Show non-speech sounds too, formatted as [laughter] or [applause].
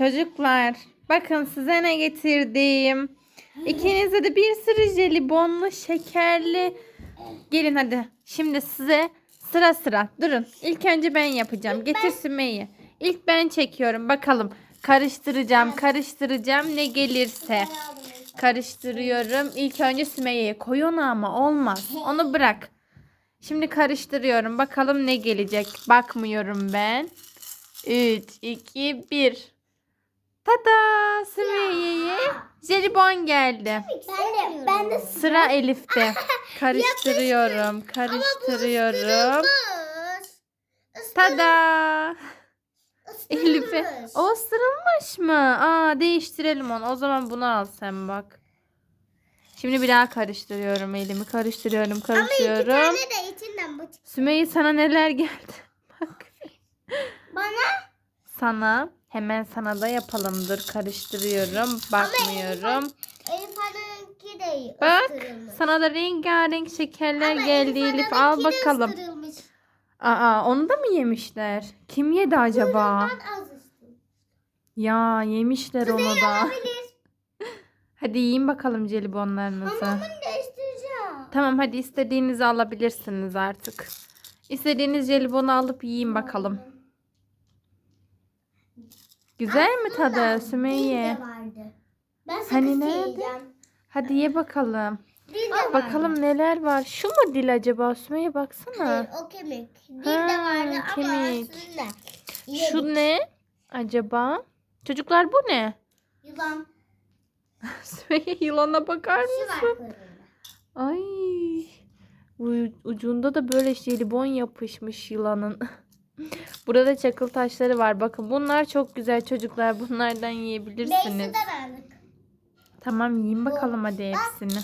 Çocuklar bakın size ne getirdim. İkinize de bir sürü jelibonlu şekerli. Gelin hadi. Şimdi size sıra sıra. Durun. İlk önce ben yapacağım. Getir Sümeyye. İlk ben çekiyorum. Bakalım. Karıştıracağım. Karıştıracağım. Ne gelirse. Karıştırıyorum. İlk önce Sümeyye'ye. Koy onu ama olmaz. Onu bırak. Şimdi karıştırıyorum. Bakalım ne gelecek. Bakmıyorum ben. 3, 2, 1. Tada! Sümeyye'ye jelibon geldi. Ben de, ben de Sıra Elif'te. [laughs] Karıştırıyorum. Karıştırıyorum. Tada! Elif'e. O ısırılmış mı? Aa değiştirelim onu. O zaman bunu al sen bak. Şimdi bir daha karıştırıyorum elimi. Karıştırıyorum, karıştırıyorum. tane de içinden bu. Sümeyye sana neler geldi? [laughs] Bak. Bana Sana hemen sana da yapalım. Dur karıştırıyorum. Bakmıyorum. Elif Hanım'ınki de Bak ısırılmış. sana da rengarenk şekerler Ama geldi Elif. Al Hanım'ınki de bakalım. ısırılmış. Aa onu da mı yemişler? Kim yedi acaba? Ben az ısırdım. Ya yemişler onu da. Olabilir. [laughs] Hadi yiyin bakalım jelibonlarınızı. Ama bunu değiştireceğim. Tamam hadi istediğinizi alabilirsiniz artık. İstediğiniz jelibonu alıp yiyin bakalım. Güzel mi tadı Sümeyye? Dil de vardı. Ben sakız Hani nerede? yiyeceğim. Hadi ye bakalım. Dil de vardı. Bakalım neler var. Şu mu dil acaba Sümeyye baksana. Hayır, o kemik. Dil Ha, de vardı ama kemik. aslında. Şu ne acaba? Çocuklar bu ne? Yılan. [laughs] Sümeyye yılana bakar Şu var mısın? kuyruğunda. Ay. u- Ucunda da böyle jelibon yapışmış yılanın. [laughs] Burada çakıl taşları var. Bakın bunlar çok güzel çocuklar. Bunlardan Neyse yiyebilirsiniz. de verdik. Tamam yiyin bakalım hadi hepsini.